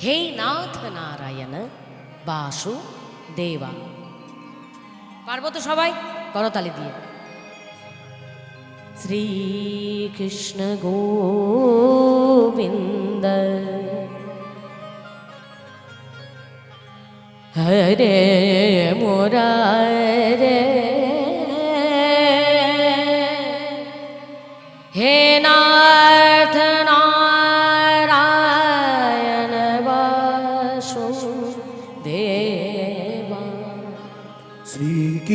হে নাথ নারায়ণ বাসু দেবা পারব তো সবাই করতালি দিয়ে শ্রীকৃষ্ণ গোবিন্দ হরে মোরারে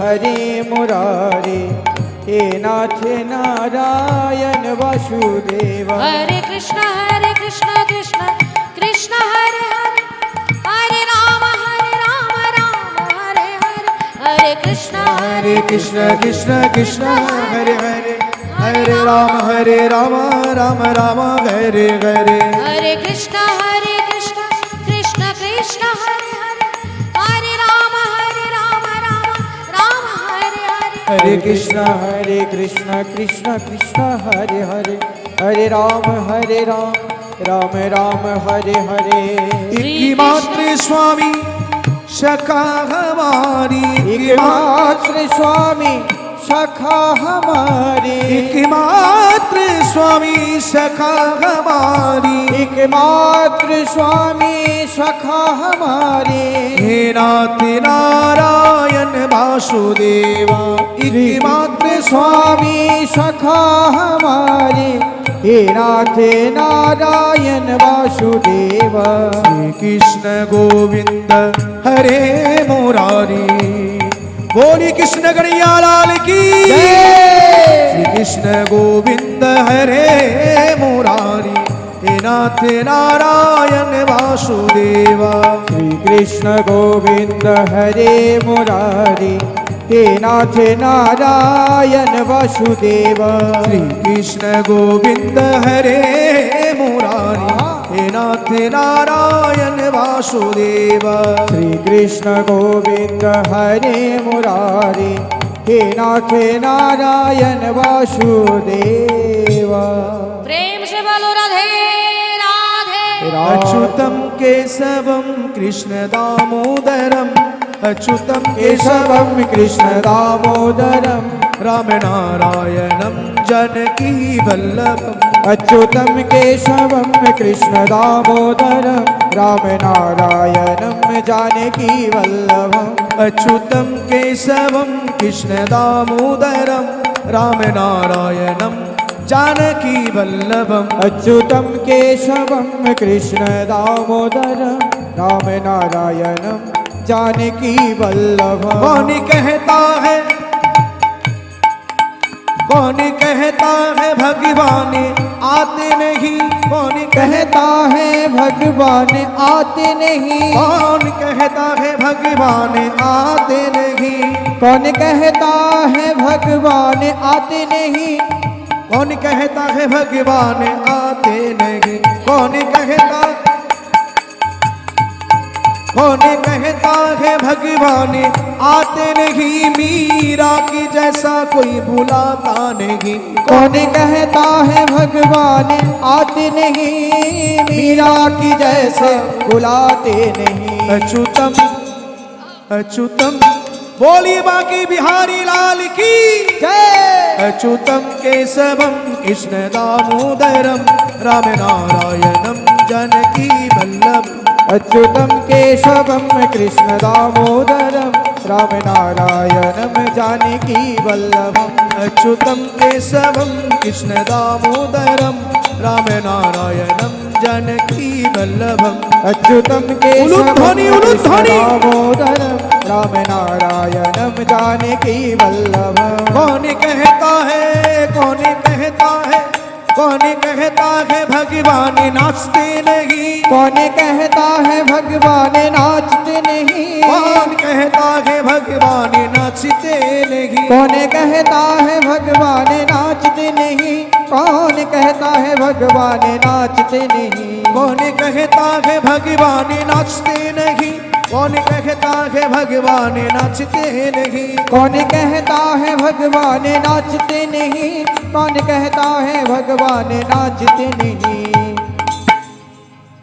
हरे मुरारे हे नाथ नारायण वासुदेव हरे कृष्ण हरे कृष्ण कृष्ण कृष्ण हरे हरे हरे राम हरे राम राम हरे हरे हरे कृष्ण हरे कृष्ण कृष्ण कृष्ण हरे हरे हरे राम हरे राम राम राम हरे हरे हरे कृष्ण हरे कृष्णा हरे कृष्णा कृष्णा कृष्णा हरे हरे हरे राम हरे राम राम राम हरे हरे। एकमात्र स्वामी शका हमारी मात्र स्वामी। सखा हमारी। एकमात्र स्वामी सखा हमारी। एकमात्र स्वामी सखा हमारे। हे नाथ नारायण वासुदेवा। एकमात्र स्वामी सखा हमारे। हे नाथ नारायण वासुदेव। श्री कृष्ण गोविंद हरे मुरारी। बोली कृष्ण कन्हैया लाल की। श्री कृष्ण गोविंद हरे मुरारी हे नाथ नारायण वासुदेव। श्री कृष्ण गोविंद हरे मुरारी हे नाथ नारायण वासुदेव। श्री कृष्ण गोविंद हरे मुरारी नाथ नारायण वासुदेव। श्री कृष्ण गोविंद हरे मुरारी हे नाथ नारायण वासुदेव। प्रेम से बोलो राधे राधे। अच्युतं केशवं कृष्ण दामोदरम् अच्युतं केशवं कृष्ण दामोदरं रामनारायणं जनकी वल्लभम्। अच्युतं कृष्ण कृष्णदामोदरं रामनारायणं जानकीवल्लभम् जानकी केशवं कृष्णदामोदरं रामनारायणं कृष्ण दामोदर राम कृष्णदामोदरं जानकी वल्लभ कौन कहता है कौन कहता है भगवान? आते नहीं। कौन कहता है भगवान? आते नहीं। कौन कहता है भगवान? आते नहीं। कौन कहता है भगवान? आते नहीं। कौन कहता है भगवान? आते नहीं। कौन कहता कौन कहता है भगवान? आते नहीं, मीरा की जैसा कोई बुलाता नहीं। कौन कहता है भगवान? आते नहीं, मीरा की जैसे बुलाते नहीं। अच्युतम अच्युतम, बोली बाकी बिहारी लाल की जय। अच्युतम केशवम, कृष्ण दामोदरम, राम नारायणम, जानकी वल्लभ। अच्युतं केशवं राम रामनारायणं जानकी वल्लभम केशवं केशवम कृष्ण जानकीवल्लभम् राम केशवोदरं जानकी जानकीवल्लभम् कौन कहता है कौन कौन कहता है भगवान नाचते नहीं? कौन कहता है भगवान नाचते नहीं? कौन कहता है भगवान नाचते नहीं? कौन कहता है भगवान नाचते नहीं? कौन कहता है भगवान नाचते नहीं? कौन कहता है भगवान नाचते नहीं? कौन कहता है भगवान नाचते नहीं? कौन कहता है भगवान नाचते नहीं? कौन कहता है भगवान नाचते नहीं?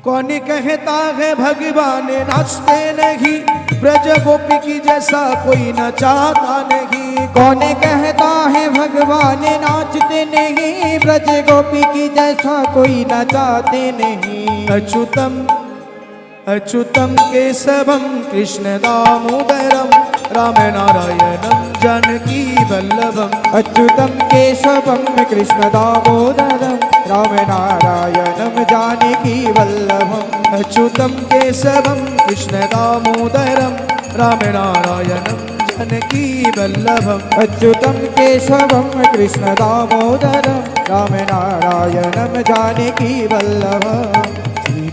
कौन कहता है भगवान नाचते नहीं? ब्रज गोपी की जैसा कोई नचाता नहीं। कौन कहता है भगवान नाचते नहीं? ब्रज गोपी की जैसा कोई नचाते नहीं। अच्युतम अच्युतं केशवं कृष्णदामोदरं रामनारायणं जानकीवल्लभम् अच्युतं कृष्ण कृष्णदामोदरं राम नारायण जानकी केशवं कृष्णदामोदरं रामनारायणं कृष्ण अच्युतं राम नारायण जानकी वल्लभ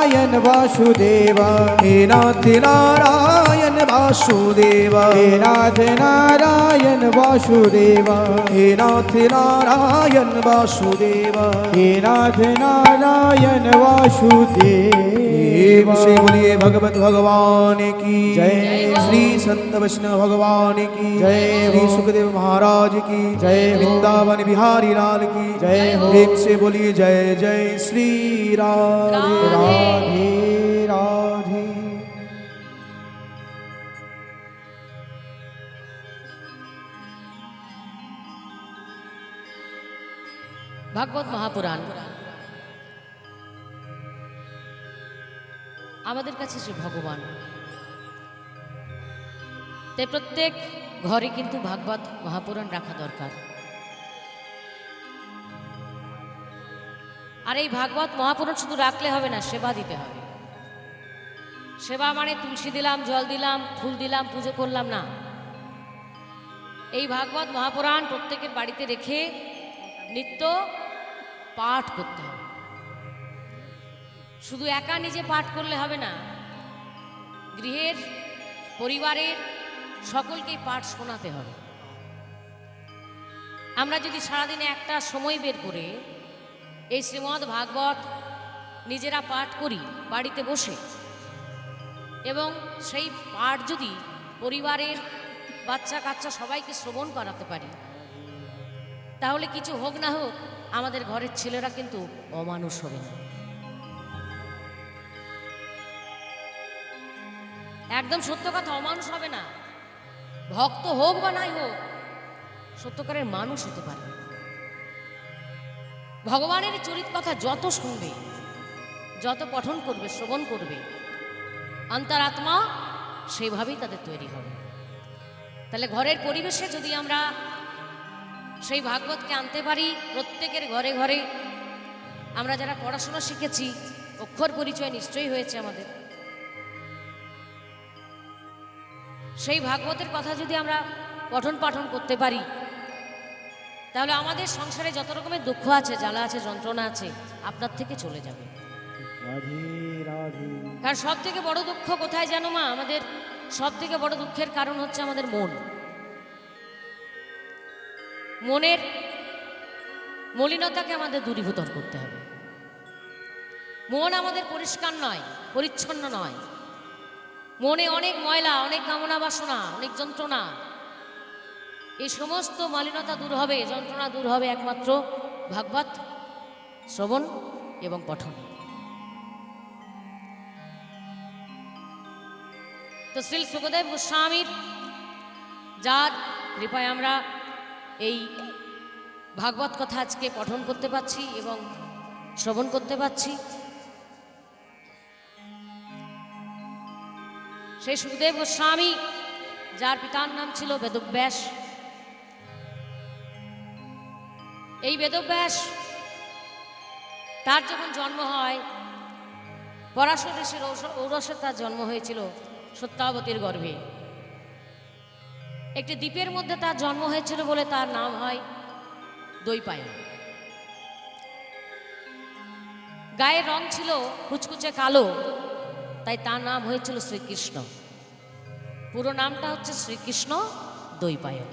नारायण वासुदेव। हे नाथ नारायण वासुदेव। हे नाथ नारायण वासुदेव। हे नाथ नारायण वासुदेव। हे नाथ नारायण वासुदेव। श्री बोलिए भगवत भगवान की। जय। श्री संत वैष्णव भगवान की। जय श्री सुखदेव महाराज की। जय वृंदावन बिहारी लाल की। जय हो। प्रेम से बोलिए जय जय श्री राम राधे। ভাগবত মহাপুরাণ। আমাদের কাছে সে ভগবান। তাই প্রত্যেক ঘরে কিন্তু ভাগবত মহাপুরাণ রাখা দরকার। আর এই ভাগবত মহাপুরাণ শুধু রাখলে হবে না, সেবা দিতে হবে। সেবা মানে তুলসী দিলাম, জল দিলাম, ফুল দিলাম, পুজো করলাম, না। এই ভাগবত মহাপুরাণ প্রত্যেকের বাড়িতে রেখে নিত্য পাঠ করতে হবে। শুধু একা নিজে পাঠ করলে হবে না, গৃহের, পরিবারের সকলকেই পাঠ শোনাতে হবে। আমরা যদি সারাদিনে একটা সময় বের করে এই শ্রীমদ্ ভাগবত নিজেরা পাঠ করি, বাড়িতে বসে। এবং সেই পাঠ যদি পরিবারের বাচ্চা কাচ্চা সবাইকে শ্রবণ করাতে পারি, তাহলে কিছু হোক না হোক, আমাদের ঘরের ছেলেরা কিন্তু অমানুষ হবে না। একদম সত্য কথা, অমানুষ হবে না। ভক্ত হোক বা নাই হোক, সত্যকারের মানুষ হতে পারবে ভগবানের চরিত কথা যত শুনবে, যত পঠন করবে, শ্রবণ করবে, অন্তরাত্মা সেইভাবেই তাদের তৈরি হবে। তাহলে ঘরের পরিবেশে যদি আমরা সেই ভাগবতকে আনতে পারি, প্রত্যেকের ঘরে ঘরে আমরা যারা পড়াশোনা শিখেছি, অক্ষর পরিচয় নিশ্চয়ই হয়েছে আমাদের। সেই ভাগবতের কথা যদি আমরা পঠন পাঠন করতে পারি তাহলে আমাদের সংসারে যত রকমের দুঃখ আছে জ্বালা আছে যন্ত্রণা আছে আপনার থেকে চলে যাবে। কারণ সব থেকে বড় দুঃখ কোথায় জানো মা? আমাদের সব থেকে বড় দুঃখের কারণ হচ্ছে আমাদের মন। মনের মলিনতাকে আমাদের দূরীভূত করতে হবে। মন আমাদের পরিষ্কার নয় পরিচ্ছন্ন নয়। মনে অনেক ময়লা অনেক কামনা বাসনা অনেক যন্ত্রণা এই সমস্ত মালিনতা দূর হবে যন্ত্রণা দূর হবে একমাত্র ভাগবত, শ্রবণ এবং পঠন। তো শ্রী সুখদেব গোস্বামীর যার কৃপায় আমরা এই ভাগবত কথা আজকে পঠন করতে পারছি এবং শ্রবণ করতে পারছি। সেই সুখদেব গোস্বামী, যার পিতার নাম ছিল বেদব্যাস এই বেদব্যাস, তার যখন জন্ম হয় পরাশর ঔরসে তার জন্ম হয়েছিল সত্যাবতীর গর্ভে। একটি দ্বীপের মধ্যে তার জন্ম হয়েছিল বলে তার নাম হয় দৈপায়ন। গায়ের রং ছিল কুচকুচে কালো, তাই তার নাম হয়েছিল শ্রীকৃষ্ণ। পুরো নামটা হচ্ছে শ্রীকৃষ্ণ দৈপায়ন।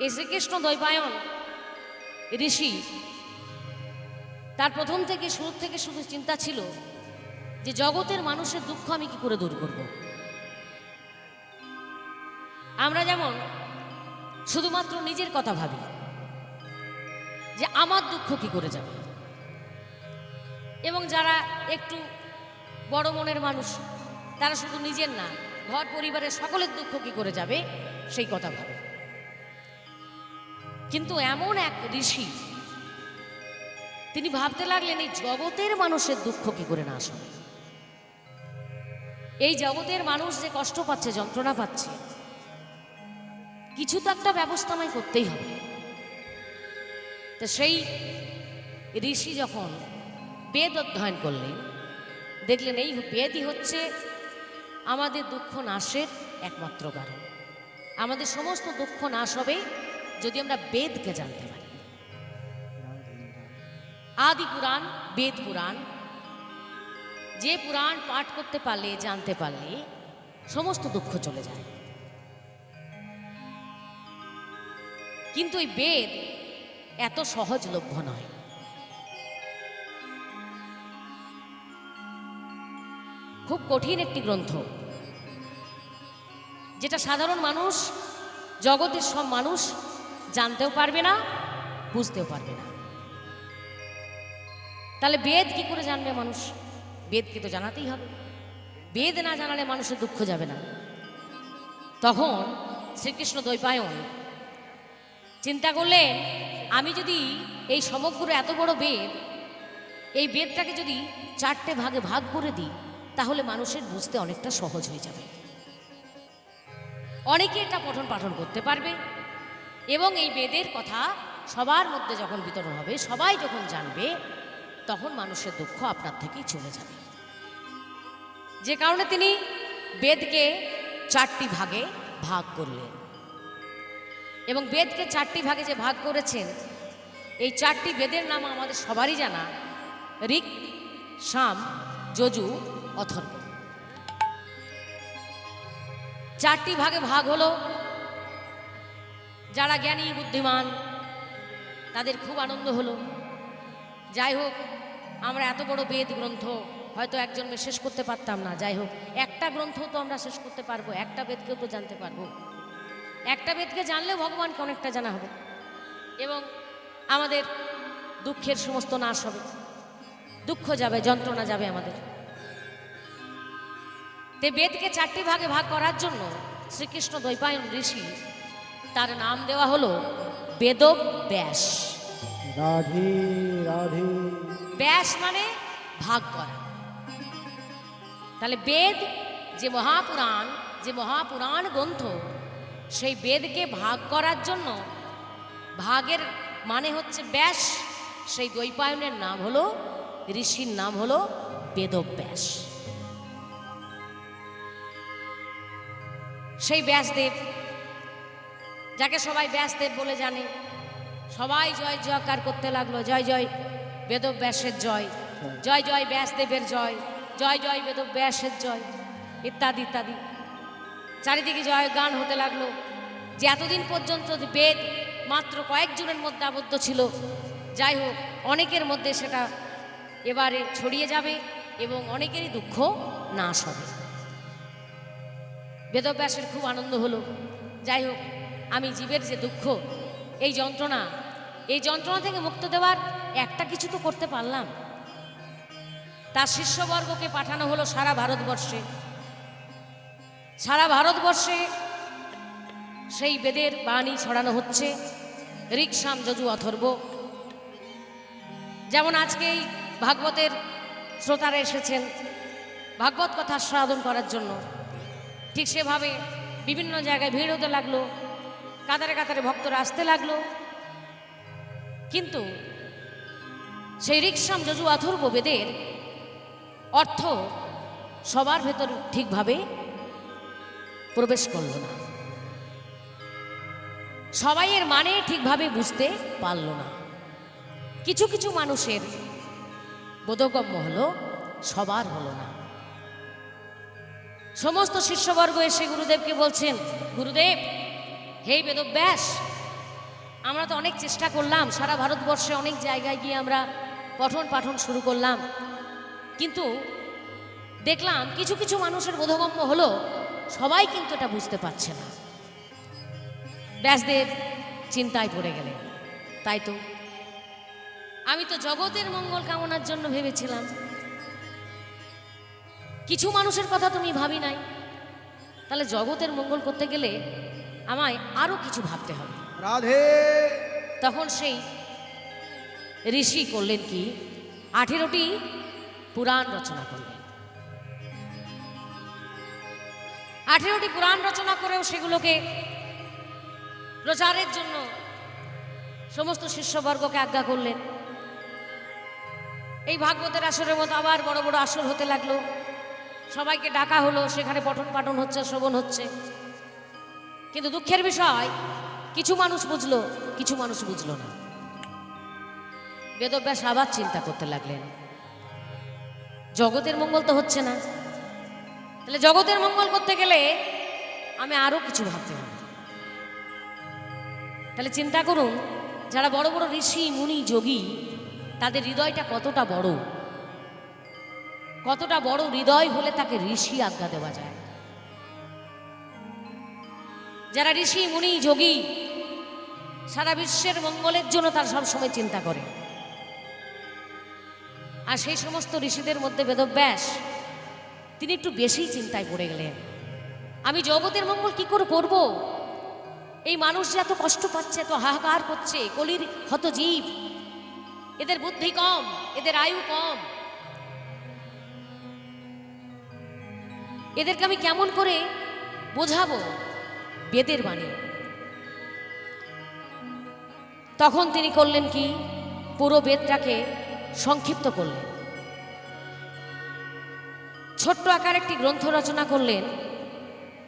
এই শ্রীকৃষ্ণ দৈপায়ন ঋষি। তার প্রথম থেকে শুরু থেকে শুধু চিন্তা ছিল যে জগতের মানুষের দুঃখ আমি কি করে দূর করব। আমরা যেমন শুধুমাত্র নিজের কথা ভাবি যে আমার দুঃখ কি করে যাবে। এবং যারা একটু বড় মনের মানুষ, তারা শুধু নিজের না, ঘর, পরিবারের সকলের দুঃখ কি করে যাবে, সেই কথা ভাবে। কিন্তু এমন এক ঋষি, তিনি ভাবতে লাগলেন, এই জগতের মানুষের দুঃখ কি করে না আসবে এই জগতের মানুষ যে কষ্ট পাচ্ছে, যন্ত্রণা পাচ্ছে, কিছু তো একটা ব্যবস্থা আমায় করতেই হবে। তো সেই ঋষি যখন বেদ অধ্যয়ন করলেন, দেখলেন এই বেদই হচ্ছে আমাদের দুঃখ নাশের একমাত্র কারণ। আমাদের সমস্ত দুঃখ নাশ হবে যদি আমরা বেদকে জানতে পারি। আদি পুরাণ, বেদ পুরাণ, যে পুরাণ পাঠ করতে পারলে, জানতে পারলে, সমস্ত দুঃখ চলে যায়। কিন্তু এই বেদ এত সহজলভ্য নয়। খুব কঠিন একটি গ্রন্থ, যেটা সাধারণ মানুষ, জগতের সব মানুষ জানতেও পারবে না, বুঝতেও পারবে না। তাহলে বেদ কি করে জানবে মানুষ? বেদকে তো জানাতেই হবে। বেদ না জানালে মানুষের দুঃখ যাবে না। তখন শ্রীকৃষ্ণ দ্বৈপায়ন চিন্তা করলেন, আমি যদি এই সমগ্র এত বড় বেদ, এই বেদটাকে যদি চারটে ভাগে ভাগ করে দিই, তাহলে মানুষের বুঝতে অনেকটা সহজ হয়ে যাবে। অনেকে এটা পঠন পাঠন করতে পারবে। এবং এই বেদের কথা সবার মধ্যে যখন বিতরণ হবে, সবাই যখন জানবে, তখন মানুষের দুঃখ আপনার থেকেই চলে যাবে। যে কারণে তিনি বেদকে চারটি ভাগে ভাগ করলেন। এবং বেদকে চারটি ভাগে যে ভাগ করেছেন, এই চারটি বেদের নাম আমাদের সবারই জানা, ঋক, সাম, যজু, অথর্ব। চারটি ভাগে ভাগ হলো যারা জ্ঞানী, বুদ্ধিমান, তাদের খুব আনন্দ হলো। যাই হোক, আমরা এত বড় বেদ গ্রন্থ হয়তো একজন্মে শেষ করতে পারতাম না। যাই হোক, একটা গ্রন্থ তো আমরা শেষ করতে পারব, একটা বেদকেও তো জানতে পারব। একটা বেদকে জানলে ভগবানকে অনেকটা জানা হবে এবং আমাদের দুঃখের সমস্ত নাশ হবে। দুঃখ যাবে, যন্ত্রণা যাবে আমাদের। তে বেদকে চারটি ভাগে ভাগ করার জন্য শ্রীকৃষ্ণ দ্বৈপায়ন ঋষি তার নাম দেওয়া হলো বেদব্যাস রাধে রাধে। ব্যাস মানে ভাগ করা। তাহলে বেদ যে মহাপুরাণ যে মহাপুরাণ গ্রন্থ সেই বেদকে ভাগ করার জন্য ভাগের মানে হচ্ছে ব্যাস। সেই দৈপায়নের নাম হলো ঋষির নাম হলো বেদব্যাস সেই ব্যাসদেব যাকে সবাই ব্যাসদেব বলে জানে। সবাই জয় জয়কার করতে লাগল। জয় জয় বেদব্যাসের জয়। জয় জয় ব্যাসদেবের জয়। জয় জয় বেদব্যাসের জয়। ইত্যাদি ইত্যাদি। চারিদিকে জয় গান হতে লাগল। যে এতদিন পর্যন্ত বেদ মাত্র কয়েকজনের মধ্যে আবদ্ধ ছিল, যাই হোক, অনেকের মধ্যে সেটা এবারে ছড়িয়ে যাবে এবং অনেকেরই দুঃখ নাশ হবে। বেদব্যাসের খুব আনন্দ হলো। যাই হোক আমি জীবের যে দুঃখ, এই যন্ত্রণা এই যন্ত্রণা থেকে মুক্ত দেওয়ার একটা কিছু তো করতে পারলাম। তার শিষ্যবর্গকে পাঠানো হলো সারা ভারতবর্ষে। সারা ভারতবর্ষে সেই বেদের বাণী ছড়ানো হচ্ছে রিকসাম যজু অথর্ব। যেমন আজকেই ভাগবতের শ্রোতারা এসেছেন ভাগবত কথা সাধন করার জন্য। ঠিক সেভাবে বিভিন্ন জায়গায় ভিড় হতে লাগল কাতারে কাতারে ভক্তরা আসতে লাগল। কিন্তু সেই রিক্সাম যজু অথর্ব বেদের অর্থ সবার ভেতর ঠিকভাবে প্রবেশ করল না। সবাই এর মানে ঠিকভাবে বুঝতে পারল না। কিছু কিছু মানুষের বোধগম্য হলো, সবার হলো না। সমস্ত শিষ্যবর্গ এসে গুরুদেবকে বলছেন, গুরুদেব হে বেদব্যাস আমরা তো অনেক চেষ্টা করলাম, সারা ভারতবর্ষে অনেক জায়গায় গিয়ে আমরা পঠন পাঠন শুরু করলাম। কিন্তু দেখলাম কিছু কিছু মানুষের বোধগম্য হলো, সবাই কিন্তু এটা বুঝতে পারছে না। ব্যাসদেব চিন্তায় পড়ে গেলেন তাই তো। আমি তো জগতের মঙ্গল কামনার জন্য ভেবেছিলাম। কিছু মানুষের কথা তুমি ভাবি নাই। তাহলে জগতের মঙ্গল করতে গেলে আমায় আরও কিছু ভাবতে হবে। राधे তখন সেই ঋষি করলেন কি আঠেরোটি পুরাণ রচনা করলেন। আঠেরোটি পুরাণ রচনা করেও সেগুলোকে প্রচারের জন্য সমস্ত শিষ্যবর্গকে আজ্ঞা করলেন। এই ভাগবতের আসরের মতো আবার বড় বড় আসর হতে লাগল। সবাইকে ডাকা হলো সেখানে পঠন পাঠন হচ্ছে শ্রবণ হচ্ছে। কিন্তু দুঃখের বিষয়, কিছু মানুষ বুঝলো, কিছু মানুষ বুঝলো না। বেদব্যাস আবার চিন্তা করতে লাগলেন। জগতের মঙ্গল তো হচ্ছে না। তাহলে জগতের মঙ্গল করতে গেলে আমি আরও কিছু ভাবতে হবে। তাহলে চিন্তা করুন, যারা বড় বড় ঋষি, মুনি, যোগী, তাদের হৃদয়টা কতটা বড়? কতটা বড় হৃদয় হলে তাকে ঋষি আজ্ঞা দেওয়া যায়? যারা ঋষি, মুনি, যোগী, সারা বিশ্বের মঙ্গলের জন্য তারা সবসময় চিন্তা করে। আর সেই সমস্ত ঋষিদের মধ্যে বেদব্যাস, তিনি একটু বেশি চিন্তায় পড়ে গেলেন। আমি জগতের মঙ্গল কি করে করব? এই মানুষ যে এত কষ্ট পাচ্ছে, এত হাহাকার করছে, কলির হত জীব, এদের বুদ্ধি কম, এদের আয়ু কম। এদেরকে আমি কেমন করে বোঝাবো? বেদের বাণী। তখন তিনি করলেন কি? পুরো বেদটাকে সংক্ষিপ্ত করলেন। ছোট্ট আকার একটি গ্রন্থ রচনা করলেন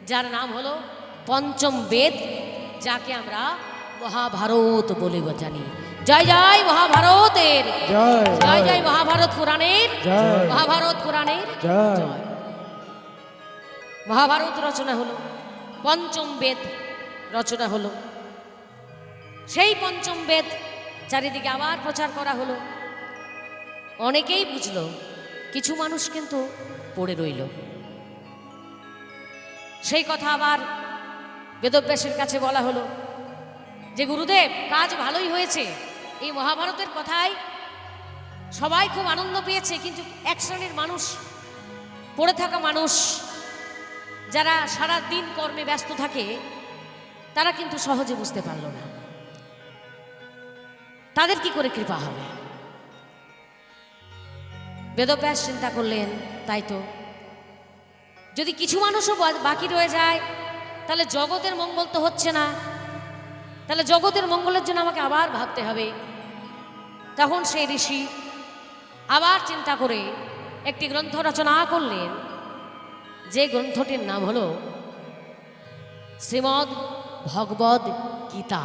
যার নাম হলো পঞ্চম বেদ যাকে আমরা মহাভারত বলে জানি। জয় জয় মহাভারতের। জয়। জয় মহাভারত পুরাণের। মহাভারত পুরাণের। জয়। মহাভারত রচনা হলো পঞ্চম বেদ রচনা হলো। সেই পঞ্চম বেদ চারিদিকে আবার প্রচার করা হলো। অনেকেই বুঝল, কিছু মানুষ কিন্তু পড়ে রইল। সেই কথা আবার বেদব্যাসের কাছে বলা হলো যে, গুরুদেব, কাজ ভালোই হয়েছে। এই মহাভারতের কথায় সবাই খুব আনন্দ পেয়েছে, কিন্তু এক শ্রেণির মানুষ, পড়ে থাকা মানুষ যারা সারা দিন কর্মে ব্যস্ত থাকে, তারা কিন্তু সহজে বুঝতে পারল না। তাদের কি করে কৃপা হবে? বেদব্যাস চিন্তা করলেন, তাই তো। যদি কিছু মানুষও বাকি রয়ে যায়, তাহলে জগতের মঙ্গল তো হচ্ছে না। তাহলে জগতের মঙ্গলের জন্য আমাকে আবার ভাবতে হবে। তখন সেই ঋষি আবার চিন্তা করে একটি গ্রন্থ রচনা করলেন যে গ্রন্থটির নাম হলো শ্রীমদ ভগবদ গীতা।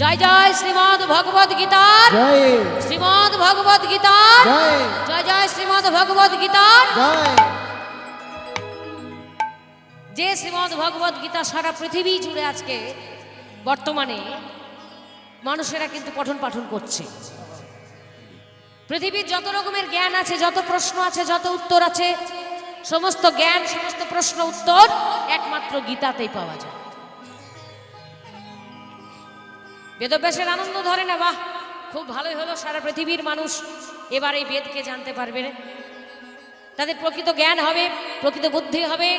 জয় জয় শ্রীমদ ভগবত গীতার জয়। শ্রীমদ ভগবত গীতার জয়। জয় শ্রীমদ ভগবত গীতার যে শ্রীমদ ভগবত গীতা সারা পৃথিবী জুড়ে আজকে বর্তমানে মানুষেরা কিন্তু পঠন পাঠন করছে। পৃথিবীর যত রকমের জ্ঞান আছে যত প্রশ্ন আছে যত উত্তর আছে সমস্ত জ্ঞান, সমস্ত প্রশ্ন উত্তর একমাত্র গীতাতেই পাওয়া যায়। বেদব্যাসের আনন্দ ধরে না, বাহ, খুব ভালোই হলো, সারা পৃথিবীর মানুষ এবার এই বেদকে জানতে পারবে তাদের প্রকৃত জ্ঞান হবে, প্রকৃত বুদ্ধি হবে,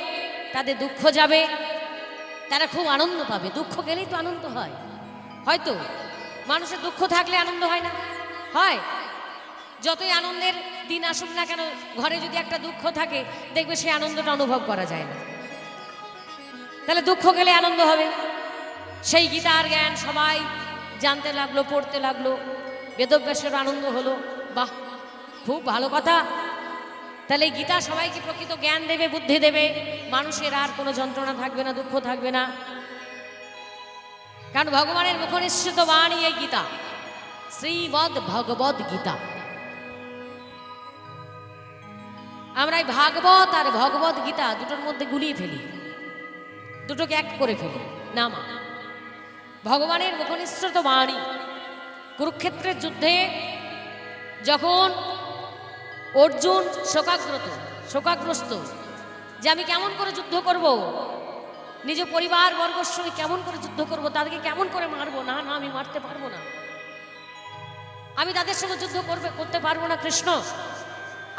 তাদের দুঃখ যাবে, তারা খুব আনন্দ পাবে। দুঃখ গেলেই তো আনন্দ হয়। হয়তো মানুষের দুঃখ থাকলে আনন্দ হয় না। হয় যতই আনন্দের দিন আসুক না কেন, ঘরে যদি একটা দুঃখ থাকে, দেখবে সেই আনন্দটা অনুভব করা যায় না। তাহলে দুঃখ গেলে আনন্দ হবে। সেই গীতার জ্ঞান সবাই জানতে লাগল, পড়তে লাগল। বেদব্যাসের আনন্দ হলো, বাহ, খুব ভালো কথা। তাহলে গীতা সবাইকে প্রকৃত জ্ঞান দেবে, বুদ্ধি দেবে। মানুষের আর কোনো যন্ত্রণা থাকবে না, দুঃখ থাকবে না। কারণ ভগবানের মুখনিশ্চিত বাণী এই গীতা। শ্রীমদ ভগবত গীতা। আমরা এই ভাগবত আর ভগবত গীতা দুটোর মধ্যে গুলিয়ে ফেলি। দুটোকে এক করে ফেলি। না, মা। ভগবানের মুখনিশ্চিত বাণী কুরুক্ষেত্রের যুদ্ধে যখন অর্জুন শোকাগ্রত, শোকাগ্রস্ত যে আমি কেমন করে যুদ্ধ করব, নিজ পরিবার বর্গর সঙ্গে কেমন করে যুদ্ধ করব, তাদেরকে কেমন করে মারবো? না না, আমি মারতে পারব না। আমি তাদের সঙ্গে যুদ্ধ করবে, করতে পারব না, কৃষ্ণ।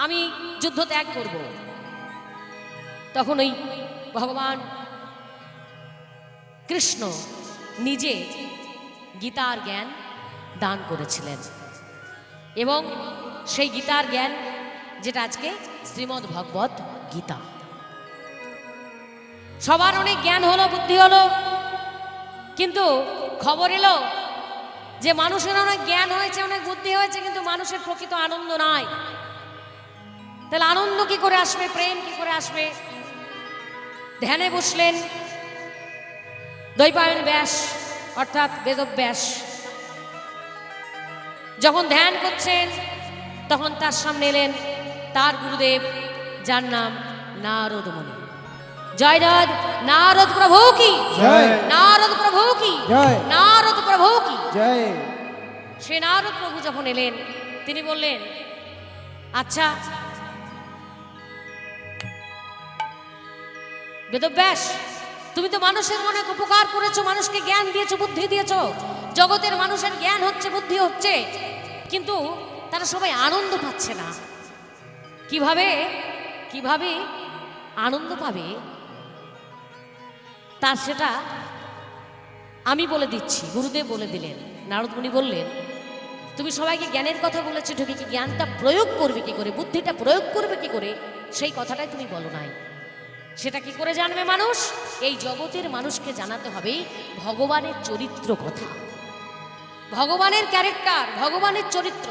আমি যুদ্ধ ত্যাগ করব। তখন ওই ভগবান কৃষ্ণ নিজে গীতার জ্ঞান দান করেছিলেন। এবং সেই গীতার জ্ঞান যেটা আজকে শ্রীমদ্ ভগবত গীতা। সবার অনেক জ্ঞান হলো, বুদ্ধি হলো, কিন্তু খবর এলো যে মানুষের অনেক জ্ঞান হয়েছে, অনেক বুদ্ধি হয়েছে, কিন্তু মানুষের প্রকৃত আনন্দ নাই। তাহলে আনন্দ কি করে আসবে? প্রেম কি করে আসবে? ধ্যানে বসলেন। দৈপায়ন ব্যাস অর্থাৎ বেদব্যাস। যখন ধ্যান করছেন তখন তার সামনে এলেন তার গুরুদেব যার নাম নারদ মুনি জয় নারদ নারদ প্রভু কি। নারদ প্রভু কি। নারদ প্রভু কি? সে নারদ প্রভু যখন এলেন তিনি বললেন আচ্ছা বেদব্যাস, তুমি তো মানুষের অনেক উপকার করেছ, মানুষকে জ্ঞান দিয়েছ, বুদ্ধি দিয়েছ। জগতের মানুষের জ্ঞান হচ্ছে, বুদ্ধি হচ্ছে। কিন্তু তারা সবাই আনন্দ পাচ্ছে না। কীভাবে? কীভাবে আনন্দ পাবে? তার সেটা আমি বলে দিচ্ছি, গুরুদেব বলে দিলেন নারদমণি বললেন, তুমি সবাইকে জ্ঞানের কথা বলেছ ঠিকই কি জ্ঞানটা প্রয়োগ করবে কি করে, বুদ্ধিটা প্রয়োগ করবে কি করে, সেই কথাটাই তুমি বলো নাই। সেটা কি করে জানবে মানুষ? এই জগতের মানুষকে জানাতে হবে ভগবানের চরিত্র কথা। ভগবানের ক্যারেক্টার, ভগবানের চরিত্র।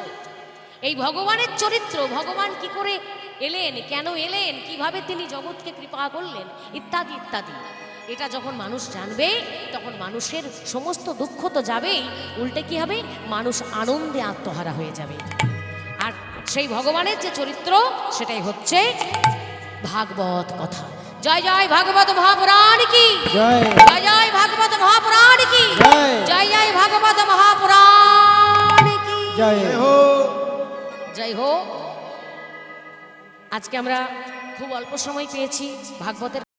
এই ভগবানের চরিত্র, ভগবান কি করে এলেন, কেন এলেন, কীভাবে তিনি জগৎকে কৃপা করলেন, ইত্যাদি ইত্যাদি। এটা যখন মানুষ জানবে, তখন মানুষের সমস্ত দুঃখ তো যাবেই। উল্টে কি হবে? মানুষ আনন্দে আত্মহারা হয়ে যাবে। আর সেই ভগবানের যে চরিত্র, সেটাই হচ্ছে ভাগবত কথা। জয় জয় ভগবত মহাপুরাণ কি? জয়। জয় ভগবত মহাপুরাণ কি? জয়। জয় ভগবত মহাপুরাণ কি? জয় হো। জয় হো। আজকে আমরা খুব অল্প সময় পেয়েছি ভাগবতের